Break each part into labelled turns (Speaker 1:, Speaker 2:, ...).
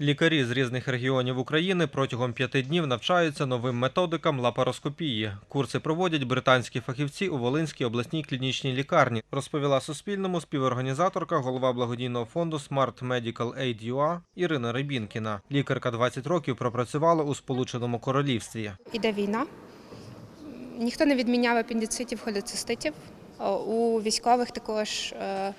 Speaker 1: Лікарі з різних регіонів України протягом п'яти днів навчаються новим методикам лапароскопії. Курси проводять британські фахівці у Волинській обласній клінічній лікарні, розповіла Суспільному співорганізаторка, голова благодійного фонду Smart Medical Aid UA Ірина Рибінкіна. Лікарка 20 років пропрацювала у Сполученому Королівстві.
Speaker 2: Іде війна. Ніхто не відміняв апендицитів, холециститів. У військових також е,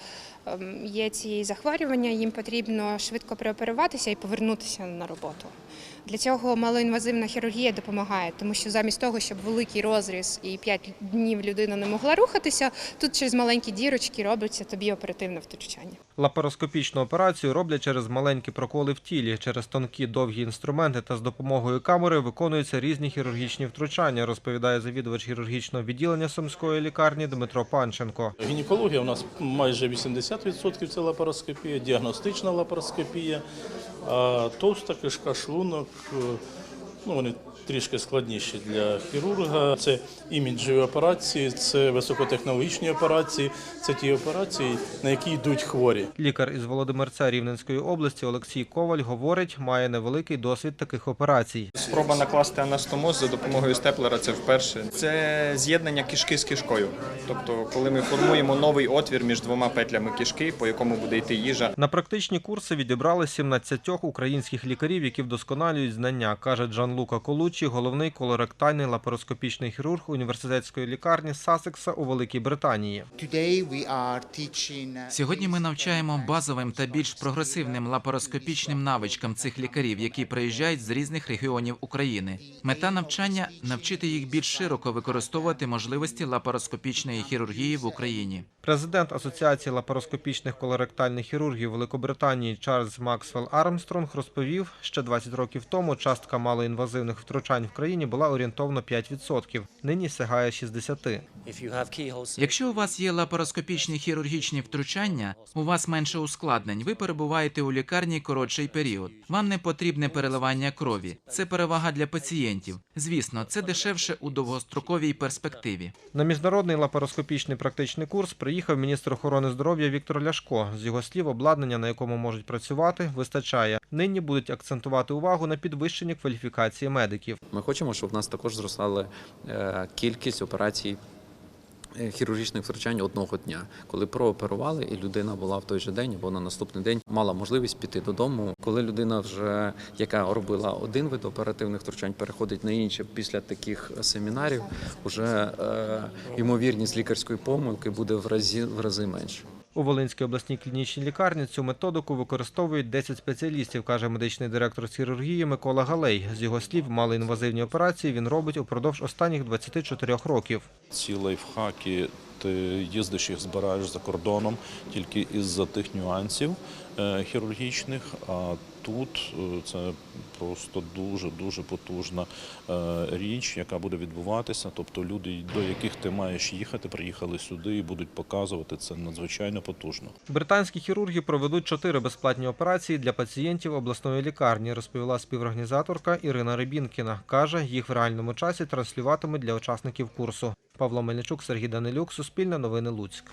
Speaker 2: є ці захворювання, їм потрібно швидко прооперуватися і повернутися на роботу. Для цього малоінвазивна хірургія допомагає, тому що замість того, щоб великий розріз і 5 днів людина не могла рухатися, тут через маленькі дірочки робиться тобі оперативне втручання.
Speaker 1: Лапароскопічну операцію роблять через маленькі проколи в тілі, через тонкі довгі інструменти та з допомогою камери виконуються різні хірургічні втручання, розповідає завідувач хірургічного відділення Сумської лікарні Дмитро Панченко.
Speaker 3: Гінекологія у нас майже 80% це лапароскопія, діагностична лапароскопія, товста кишка, шлунок, ну вони трішки складніші для хірурга. Це іміджеві операції, це високотехнологічні операції, це ті операції, на які йдуть хворі.
Speaker 1: Лікар із Володимирця Рівненської області Олексій Коваль говорить, має невеликий досвід таких операцій.
Speaker 4: Спроба накласти анастомоз за допомогою степлера це вперше. Це з'єднання кишки з кишкою. Тобто, коли ми формуємо новий отвір між двома петлями кишки, по якому буде йти їжа.
Speaker 1: На практичні курси відібрали 17 українських лікарів, які вдосконалюють знання, каже Джан-Лука Колучі, головний колоректальний лапароскопічний хірург університетської лікарні Сасекса у Великій Британії.
Speaker 5: Uh,
Speaker 6: Сьогодні ми навчаємо базовим та більш прогресивним лапароскопічним навичкам цих лікарів, які приїжджають з різних регіонів України. Мета навчання навчити їх більш широко використовувати можливості лапароскопічної хірургії в Україні.
Speaker 1: Президент Асоціації лапароскопічних колоректальних хірургів Великобританії Чарльз Максвелл Армстронг розповів, ще 20 років тому частка малоінвазивних втручань в країні була орієнтовно 5%, нині сягає 60%.
Speaker 6: Якщо у вас є лапароскопічні хірургічні втручання, у вас менше ускладнень. Ви перебуваєте у лікарні коротший період. Вам не потрібне переливання крові. Це перевага для пацієнтів. Звісно, це дешевше у довгостроковій перспективі.
Speaker 1: На міжнародний лапароскопічний практичний курс приїхав міністр охорони здоров'я Віктор Ляшко. З його слів, обладнання, на якому можуть працювати, вистачає. Нині будуть акцентувати увагу на підвищенні кваліфікації медиків.
Speaker 7: Ми хочемо, щоб в нас також зростала е, кількість операцій. е, Хірургічних втручань одного дня, коли прооперували, і людина була в той же день або на наступний день мала можливість піти додому. Коли людина вже яка робила один вид оперативних втручань, переходить на інше після таких семінарів, вже е, ймовірність лікарської помилки буде в разі в рази менше.
Speaker 1: У Волинській обласній клінічній лікарні цю методику використовують 10 спеціалістів, каже медичний директор з хірургії Микола Галей. З його слів, малоінвазивні операції він робить упродовж останніх 24 років.
Speaker 8: Ці лайфхаки ти їздиш їх збираєш за кордоном тільки із-за тих нюансів е, хірургічних. А тут е, це просто дуже дуже потужна е, річ, яка буде відбуватися. Тобто люди, до яких ти маєш їхати, приїхали сюди і будуть показувати це надзвичайно потужно.
Speaker 1: Британські хірурги проведуть чотири безплатні операції для пацієнтів обласної лікарні, розповіла співорганізаторка Ірина Рибінкіна. Каже, їх в реальному часі транслюватимуть для учасників курсу. Павло Мельничук, Сергій Данилюк, Суспільне новини Луцьк.